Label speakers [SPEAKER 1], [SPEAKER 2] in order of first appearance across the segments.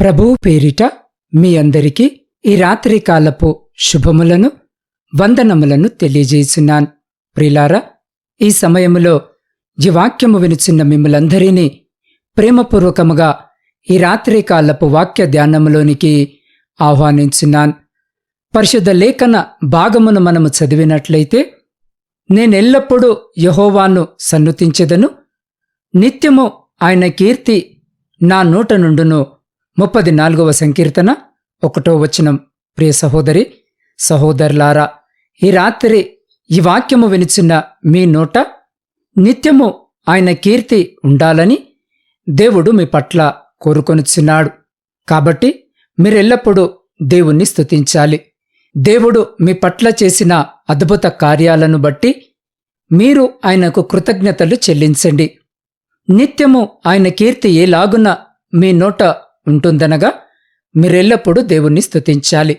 [SPEAKER 1] ప్రభువు పేరిట మీ అందరికీ ఈ రాత్రి కాలపు శుభములను వందనములను తెలియజేసినాన్ ప్రిలారా ఈ సమయములో ఈ వాక్యము వినుచున్న మిమ్మలందరినీ ప్రేమపూర్వకముగా ఈ రాత్రి కాలపు వాక్య ధ్యానములోనికి ఆహ్వానించున్నాన్. పరిశుద్ధ లేఖన భాగమును మనము చదివినట్లయితే నేనెల్లప్పుడూ యహోవాను సన్నుతించెదను. నిత్యము ఆయన కీర్తి నా నోట నుండును ముప్పది నాలుగవ సంకీర్తన ఒకటో వచనం. ప్రియ సహోదరి సహోదరులారా ఈ రాత్రి ఈ వాక్యము వినిచున్న మీ నోట నిత్యము ఆయన కీర్తి ఉండాలని దేవుడు మీ పట్ల కోరుకొనుచున్నాడు. కాబట్టి మీరెల్లప్పుడూ దేవుణ్ణి స్తుతించాలి. దేవుడు మీ పట్ల చేసిన అద్భుత కార్యాలను బట్టి మీరు ఆయనకు కృతజ్ఞతలు చెల్లించండి. నిత్యము ఆయన కీర్తి ఏలాగున మీ నోట ఉంటుందనగా మీరెల్లప్పుడూ దేవుణ్ణి స్తుతించాలి.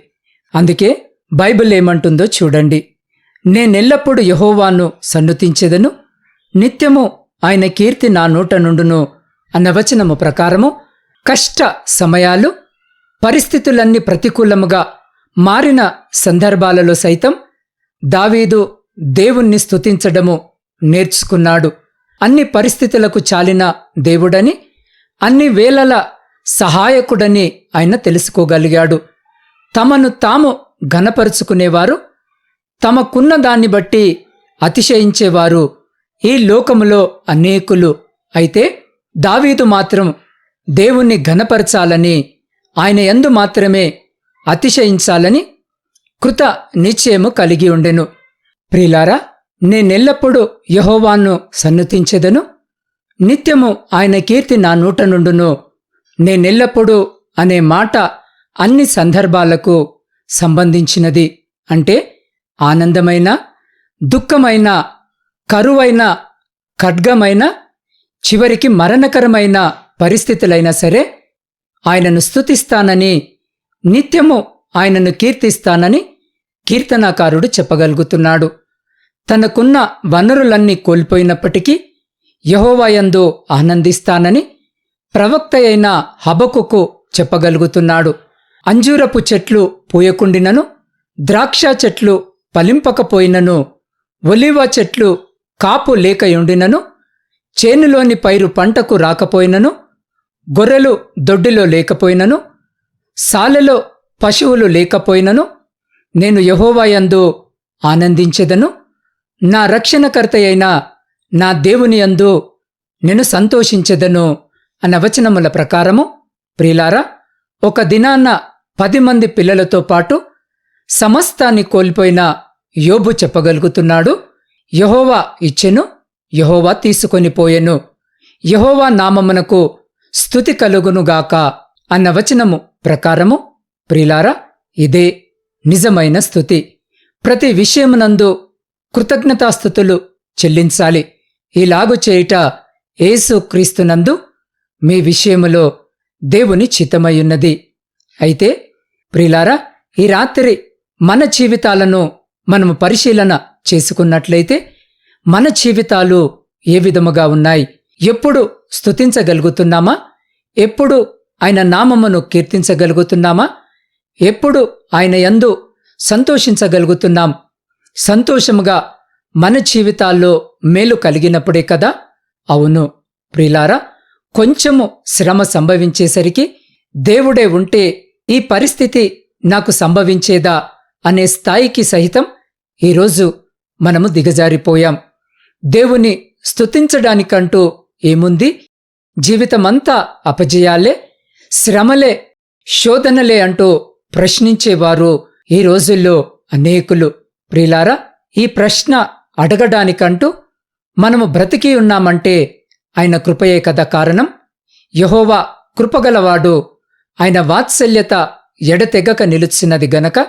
[SPEAKER 1] అందుకే బైబిల్ ఏమంటుందో చూడండి. నేనెల్లప్పుడు యహోవాను సన్నుతించేదను. నిత్యము ఆయన కీర్తి నా నోట నుండును అన్న వచనము ప్రకారము కష్ట సమయాలు పరిస్థితులన్నీ ప్రతికూలముగా మారిన సందర్భాలలో సైతం దావీదు దేవుణ్ణి స్తుతించడము నేర్చుకున్నాడు. అన్ని పరిస్థితులకు చాలిన దేవుడని అన్ని వేళల సహాయకుడని ఆయన తెలుసుకోగలిగాడు. తమను తాము ఘనపరుచుకునేవారు తమకున్న దాన్ని బట్టి అతిశయించేవారు ఈ లోకములో అనేకులు. అయితే దావీదు మాత్రం దేవుణ్ణి ఘనపరచాలని ఆయన ఎందు మాత్రమే అతిశయించాలని కృత నిశ్చయము కలిగి ఉండెను. ప్రిలారా నేనెల్లప్పుడూ యహోవాన్ను సన్నతించెదను. నిత్యము ఆయన కీర్తి నా నూట నుండును. నేనెల్లప్పుడూ అనే మాట అన్ని సందర్భాలకు సంబంధించినది. అంటే ఆనందమైన దుఃఖమైన కరువైన ఖడ్గమైన చివరికి మరణకరమైన పరిస్థితులైనా సరే ఆయనను స్తుతిస్తానని నిత్యము ఆయనను కీర్తిస్తానని కీర్తనాకారుడు చెప్పగలుగుతున్నాడు. తనకున్న వనరులన్నీ కోల్పోయినప్పటికీ యహోవాయందు ఆనందిస్తానని ప్రవక్త అయిన హబకుకు చెప్పగలుగుతున్నాడు. అంజూరపు చెట్లు పూయకుండినను ద్రాక్ష చెట్లు పలింపకపోయినను ఒలివ చెట్లు కాపు లేకయుండినను చేనులోని పైరు పంటకు రాకపోయినను గొర్రెలు దొడ్డిలో లేకపోయినను సాలెలో పశువులు లేకపోయినను నేను యహోవాయందు ఆనందించెదను నా రక్షణకర్త అయిన నా దేవుని యందు నేను సంతోషించెదను. అన్న వచనముల ప్రకారము ప్రిలారా ఒక దినాన్న పది మంది పిల్లలతో పాటు సమస్తాన్ని కోల్పోయిన యోబు చెప్పగలుగుతున్నాడు యహోవా ఇచ్చెను యహోవా తీసుకొని పోయెను. యహోవా నామమునకు స్థుతి కలుగునుగాక అన్న వచనము ప్రకారము ప్రిలారా ఇదే నిజమైన స్థుతి ప్రతి విషయమునందు కృతజ్ఞతాస్థుతులు చెల్లించాలి. ఇలాగు చేయుట ఏసు క్రీస్తునందు మీ విషయములో దేవుని చిత్తమయ్యున్నది అయితే ప్రిలారా ఈ రాత్రి మన జీవితాలను మనము పరిశీలన చేసుకున్నట్లయితే మన జీవితాలు ఏ విధముగా ఉన్నాయి? ఎప్పుడు స్తుతించగలుగుతున్నామా? ఎప్పుడు ఆయన నామమును కీర్తించగలుగుతున్నామా? ఎప్పుడు ఆయన యందు సంతోషించగలుగుతున్నాం? సంతోషముగా మన జీవితాల్లో మేలు కలిగినప్పుడే కదా? అవును ప్రిలారా కొంచెము శ్రమ సంభవించేసరికి దేవుడే ఉంటే ఈ పరిస్థితి నాకు సంభవించేదా అనే స్థాయికి సహితం ఈరోజు మనము దిగజారిపోయాం. దేవుని స్తుతించడానికంటూ ఏముంది? జీవితమంతా అపజయాలే శ్రమలే శోధనలే అంటూ ప్రశ్నించేవారు ఈ రోజుల్లో అనేకులు. ప్రిలారా ఈ ప్రశ్న అడగడానికంటూ మనము బ్రతికి ఉన్నామంటే ఆయన కృపయే కదా కారణం. యహోవా కృపగలవాడు. ఆయన వాత్సల్యత ఎడతెగక నిలుచినది గనక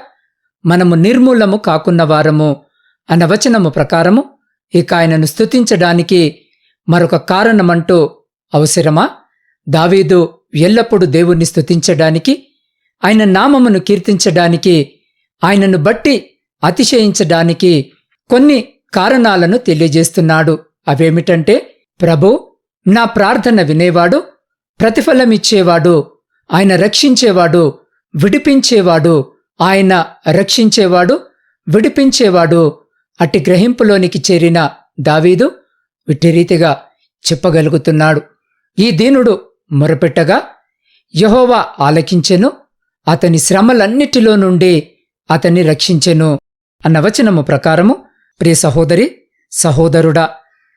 [SPEAKER 1] మనము నిర్మూలము కాకున్న వారము అన్న వచనము ప్రకారము ఇక ఆయనను స్థుతించడానికి మరొక కారణమంటూ అవసరమా? దావీదు ఎల్లప్పుడూ దేవుణ్ణి స్థుతించడానికి ఆయన నామమును కీర్తించడానికి ఆయనను బట్టి అతిశయించడానికి కొన్ని కారణాలను తెలియజేస్తున్నాడు. అవేమిటంటే ప్రభు నా ప్రార్థన వినేవాడు ప్రతిఫలమిచ్చేవాడు ఆయన రక్షించేవాడు విడిపించేవాడు ఆయన రక్షించేవాడు విడిపించేవాడు. అట్టి గ్రహింపులోనికి చేరిన దావీదు ఇట్టి రీతిగా చెప్పగలుగుతున్నాడు. ఈ దీనుడు మొరపెట్టగా యహోవా ఆలకించెను అతని శ్రమలన్నిటిలో నుండి అతన్ని రక్షించెను అన్న వచనము ప్రకారము. ప్రియ సహోదరి సహోదరుడా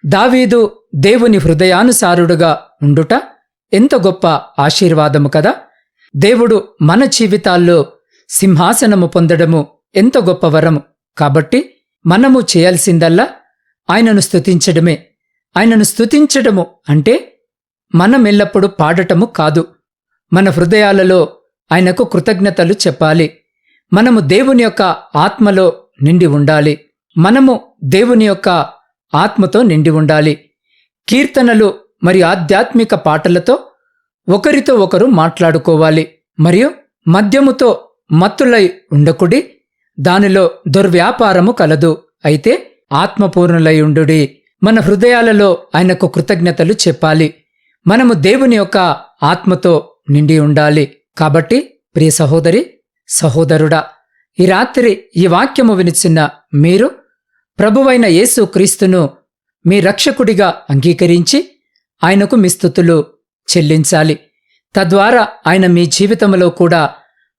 [SPEAKER 1] దావీదు దేవుని హృదయానుసారుడుగా ఉండుట ఎంత గొప్ప ఆశీర్వాదము కదా! దేవుడు మన జీవితాల్లో సింహాసనము పొందడము ఎంత గొప్ప వరము! కాబట్టి మనము చేయాల్సిందల్లా ఆయనను స్తుతించడమే. ఆయనను స్తుతించడము అంటే మనం ఎల్లప్పుడూ పాడటము కాదు. మన హృదయాలలో ఆయనకు కృతజ్ఞతలు చెప్పాలి. మనము దేవుని యొక్క ఆత్మలో నిండి ఉండాలి. మనము దేవుని యొక్క ఆత్మతో నిండి ఉండాలి. కీర్తనలు మరియు ఆధ్యాత్మిక పాటలతో ఒకరితో ఒకరు మాట్లాడుకోవాలి. మరియు మద్యముతో మత్తులై ఉండకుడి దానిలో దుర్వ్యాపారము కలదు. అయితే ఆత్మపూర్ణులై ఉండుడి. మన హృదయాలలో ఆయనకు కృతజ్ఞతలు చెప్పాలి. మనము దేవుని యొక్క ఆత్మతో నిండి ఉండాలి. కాబట్టి ప్రియ సహోదరి సహోదరుడా ఈ రాత్రి ఈ వాక్యము వినిచిన మీరు ప్రభువైన యేసు క్రీస్తును మీ రక్షకుడిగా అంగీకరించి ఆయనకు మీ స్థుతులు చెల్లించాలి. తద్వారా ఆయన మీ జీవితంలో కూడా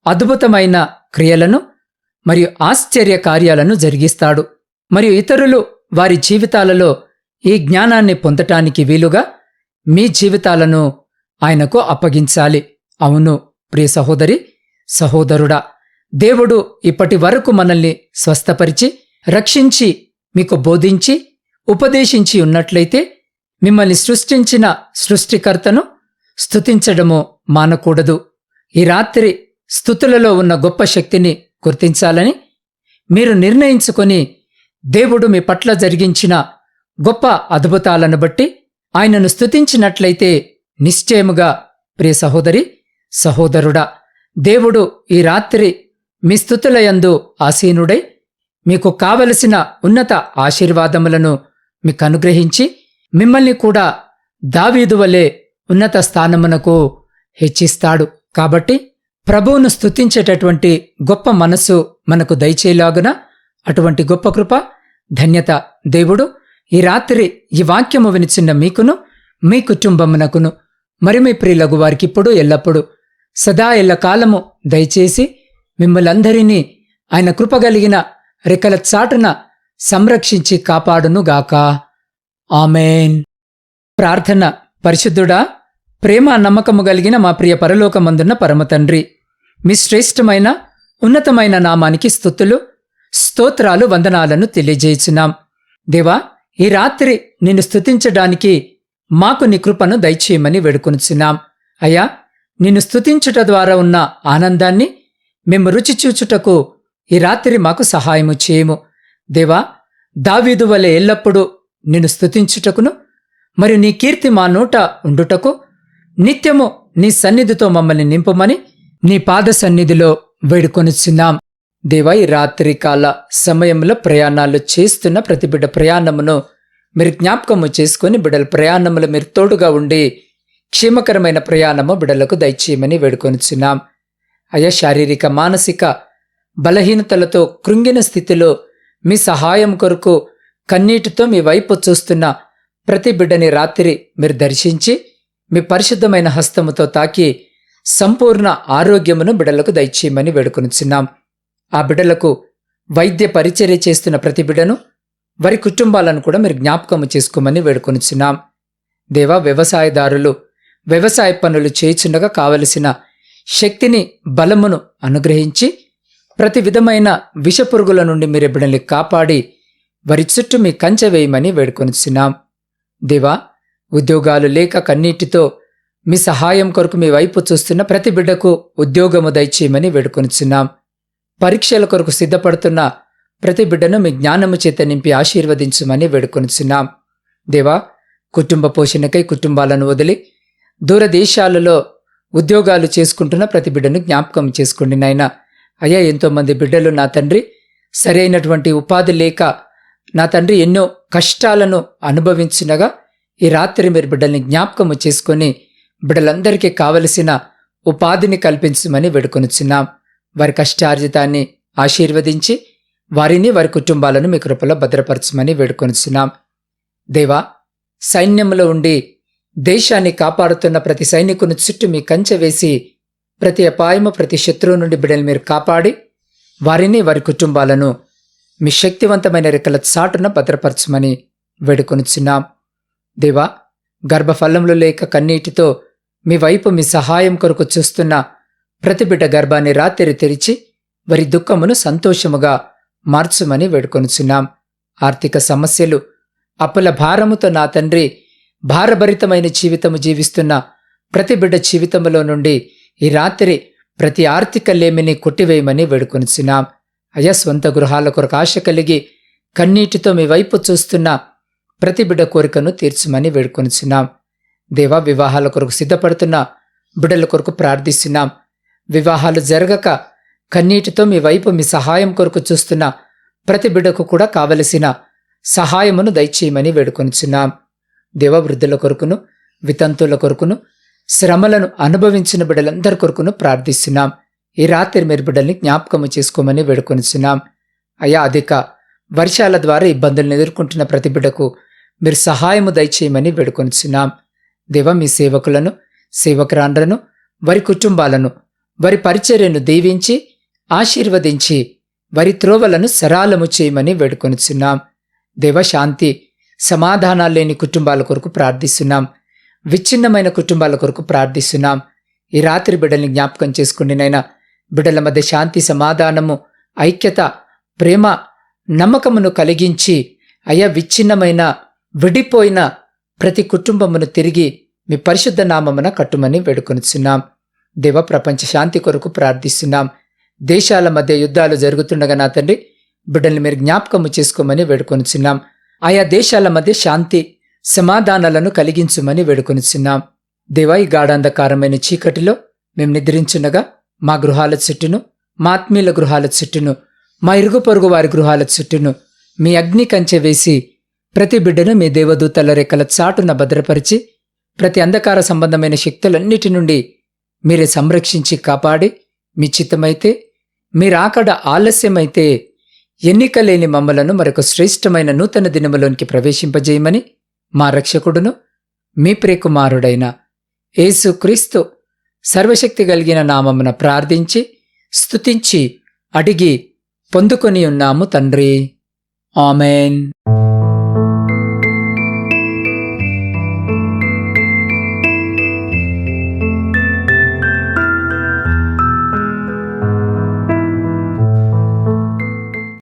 [SPEAKER 1] అద్భుతమైన క్రియలను మరియు ఆశ్చర్య కార్యాలను జరిగిస్తాడు. మరియు ఇతరులు వారి జీవితాలలో ఈ జ్ఞానాన్ని పొందటానికి వీలుగా మీ జీవితాలను ఆయనకు అప్పగించాలి. అవును ప్రియ సహోదరి సహోదరుడా దేవుడు ఇప్పటి వరకు మనల్ని స్వస్థపరిచి రక్షించి మీకు బోధించి ఉపదేశించి ఉన్నట్లయితే మిమ్మల్ని సృష్టించిన సృష్టికర్తను స్థుతించడము మానకూడదు. ఈ రాత్రి స్థుతులలో ఉన్న గొప్ప శక్తిని గుర్తించాలని మీరు నిర్ణయించుకొని దేవుడు మీ పట్ల జరిగించిన గొప్ప అద్భుతాలను బట్టి ఆయనను స్థుతించినట్లయితే నిశ్చయముగా ప్రియ సహోదరి సహోదరుడా దేవుడు ఈ రాత్రి మీ స్థుతులయందు ఆసీనుడై మీకు కావలసిన ఉన్నత ఆశీర్వాదములను మీకు అనుగ్రహించి మిమ్మల్ని కూడా దావీదు వలె ఉన్నత స్థానమునకు హెచ్చిస్తాడు. కాబట్టి ప్రభువును స్తుతించేటటువంటి గొప్ప మనస్సు మనకు దయచేలాగున అటువంటి గొప్ప కృప ధన్యత దేవుడు ఈ రాత్రి ఈ వాక్యము వినిచిన్న మీకును మీ కుటుంబమునకును మరి మీ ప్రియులగు వారికిప్పుడు ఎల్లప్పుడూ సదా ఎల్లకాలము దయచేసి మిమ్మలందరినీ ఆయన కృపగలిగిన రెక్కల చాటున సంరక్షించి కాపాడునుగాక ఆమెన్. ప్రార్థన. పరిశుద్ధుడా ప్రేమ నమ్మకము కలిగిన మా ప్రియ పరలోకమందున్న పరమతండ్రి మీ శ్రేష్టమైన ఉన్నతమైన నామానికి స్థుతులు స్తోత్రాలు వందనాలను తెలియజేయుచున్నాం. దేవా ఈ రాత్రి నిన్ను స్థుతించడానికి మాకు నీ కృపను దయచేయమని వేడుకొనుచున్నాం. అయ్యా నిన్ను స్తుతించుట ద్వారా ఉన్న ఆనందాన్ని మేము రుచి చూచుటకు ఈ రాత్రి మాకు సహాయము చేయము. దేవా దావీదు వలె ఎల్లప్పుడూ నిన్ను స్తుతించుటకును మరియు నీ కీర్తి మా నోట ఉండుటకు నిత్యము నీ సన్నిధితో మమ్మల్ని నింపమని నీ పాద సన్నిధిలో వేడుకొనిచున్నాం. దేవా ఈ రాత్రికాల సమయంలో ప్రయాణాలు చేస్తున్న ప్రతి బిడ్డ ప్రయాణమును మీరు జ్ఞాపకము చేసుకుని బిడ్డల ప్రయాణములు మీరు తోడుగా ఉండి క్షేమకరమైన ప్రయాణము బిడలకు దయచేయమని వేడుకొనిచున్నాం. అయా శారీరక మానసిక బలహీనతలతో కృంగిన స్థితిలో మీ సహాయం కొరకు కన్నీటితో మీ వైపు చూస్తున్న ప్రతి బిడ్డని రాత్రి మీరు దర్శించి మీ పరిశుద్ధమైన హస్తముతో తాకి సంపూర్ణ ఆరోగ్యమును బిడ్డలకు దయచేయమని వేడుకొనిచున్నాం. ఆ బిడ్డలకు వైద్య పరిచర్య చేస్తున్న ప్రతి బిడ్డను వారి కుటుంబాలను కూడా మీరు జ్ఞాపకము చేసుకోమని వేడుకొనిచున్నాం. దేవా వ్యవసాయదారులు వ్యవసాయ పనులు చేయుచుండగా కావలసిన శక్తిని బలమును అనుగ్రహించి ప్రతి విధమైన విషపురుగుల నుండి మీరు బిడ్డల్ని కాపాడి వారి చుట్టూ మీ కంచె వేయమని వేడుకొనిచున్నాం. దేవా ఉద్యోగాలు లేక కన్నీటితో మీ సహాయం కొరకు మీ వైపు చూస్తున్న ప్రతి బిడ్డకు ఉద్యోగము దయచేయమని వేడుకొనిచున్నాం. పరీక్షల కొరకు సిద్ధపడుతున్న ప్రతి బిడ్డను మీ జ్ఞానము చేత నింపి ఆశీర్వదించమని వేడుకొనిచున్నాం. దేవా కుటుంబ పోషణకై కుటుంబాలను వదిలి దూరదేశాలలో ఉద్యోగాలు చేసుకుంటున్న ప్రతి బిడ్డను జ్ఞాపకం చేసుకోండి నాయన. అయ్యా ఎంతోమంది బిడ్డలు నా తండ్రి. సరైనటువంటి ఉపాధి లేక నా తండ్రి ఎన్నో కష్టాలను అనుభవించినగా ఈ రాత్రి మీరు బిడ్డల్ని జ్ఞాపకము చేసుకొని బిడ్డలందరికీ కావలసిన ఉపాధిని కల్పించమని వేడుకొనుచున్నాం. వారి కష్టార్జితాన్ని ఆశీర్వదించి వారిని వారి కుటుంబాలను మీ కృపలో భద్రపరచమని వేడుకొనుచున్నాం. దేవా సైన్యంలో ఉండి దేశాన్ని కాపాడుతున్న ప్రతి సైనికుని చుట్టూ మీ కంచె వేసి ప్రతి అపాయము ప్రతి శత్రువు నుండి బిడ్డలు మీరు కాపాడి వారిని వారి కుటుంబాలను మీ శక్తివంతమైన రెక్కల చాటున భద్రపరచమని వేడుకొనిచున్నాం. దేవా గర్భఫలంలో లేక కన్నీటితో మీ వైపు మీ సహాయం కొరకు చూస్తున్న ప్రతి బిడ్డ గర్భాన్ని రాత్రి తెరిచి వారి దుఃఖమును సంతోషముగా మార్చుమని వేడుకొనుచున్నాం. ఆర్థిక సమస్యలు అప్పుల భారముతో నా తండ్రి భారభరితమైన జీవితము జీవిస్తున్న ప్రతి బిడ్డ జీవితములో నుండి ఈ రాత్రి ప్రతి ఆర్థిక లేమిని కొట్టివేయమని వేడుకొనిచున్నాం. అయ్యా స్వంత గృహాల కొరకు ఆశ కలిగి కన్నీటితో మీ వైపు చూస్తున్న ప్రతి బిడ్డ కోరికను తీర్చమని వేడుకొనిచున్నాం. దేవా వివాహాల కొరకు సిద్ధపడుతున్న బిడ్డల కొరకు ప్రార్థిస్తున్నాం. వివాహాలు జరగక కన్నీటితో మీ వైపు మీ సహాయం కొరకు చూస్తున్న ప్రతి బిడ్డకు కూడా కావలసిన సహాయమును దయచేయమని వేడుకొనిచున్నాం. దేవవృద్ధుల కొరకును వితంతుల కొరకును శ్రమలను అనుభవించిన బిడ్డలందరి కొరకును ప్రార్థిస్తున్నాం. ఈ రాత్రి మీరు బిడ్డల్ని జ్ఞాపకము చేసుకోమని వేడుకొనిచున్నాం. అయా అధిక వర్షాల ద్వారా ఇబ్బందులను ఎదుర్కొంటున్న ప్రతి బిడ్డకు మీరు సహాయము దయచేయమని వేడుకొనిచున్నాం. దేవ మీ సేవకులను సేవకురాండ్రను వారి కుటుంబాలను వారి పరిచర్యను దీవించి ఆశీర్వదించి వారి త్రోవలను సరాలము చేయమని వేడుకొనిచున్నాం. దేవ శాంతి సమాధానాలు లేని కుటుంబాల కొరకు ప్రార్థిస్తున్నాం. విచ్ఛిన్నమైన కుటుంబాల కొరకు ప్రార్థిస్తున్నాం. ఈ రాత్రి బిడ్డల్ని జ్ఞాపకం చేసుకుని నైనా బిడ్డల మధ్య శాంతి సమాధానము ఐక్యత ప్రేమ నమ్మకమును కలిగించి అయా విచ్ఛిన్నమైన విడిపోయిన ప్రతి కుటుంబమును తిరిగి మీ పరిశుద్ధ నామమున కట్టుమని వేడుకొనిచున్నాం. దేవ ప్రపంచ శాంతి కొరకు ప్రార్థిస్తున్నాం. దేశాల మధ్య యుద్ధాలు జరుగుతుండగా నా తండ్రి బిడ్డల్ని మీరు జ్ఞాపకము చేసుకోమని వేడుకొనిచున్నాం. ఆయా దేశాల మధ్య శాంతి సమాధానాలను కలిగించుమని వేడుకొనిచున్నాం. దేవా ఈ గాఢాంధకారమైన చీకటిలో మేము నిద్రించుండగా మా గృహాల చుట్టూను మా ఆత్మీయుల గృహాల చుట్టూను మా ఇరుగు పొరుగు వారి గృహాల చుట్టూను మీ అగ్ని కంచె వేసి ప్రతి బిడ్డను మీ దేవదూతల రెక్కల చాటున భద్రపరిచి ప్రతి అంధకార సంబంధమైన శక్తులన్నిటి నుండి మీరే సంరక్షించి కాపాడి మీ చిత్తమైతే మీరాకడ ఆలస్యమైతే ఎన్నికలేని మమ్మలను మరొక శ్రేష్టమైన నూతన దినములోనికి ప్రవేశింపజేయమని మా రక్షకుడును మీ ప్రియకుమారుడైన యేసుక్రీస్తు సర్వశక్తి కలిగిన నామమున ప్రార్థించి స్తుతించి అడిగి పొందుకొని ఉన్నాము తండ్రి. ఆమెన్.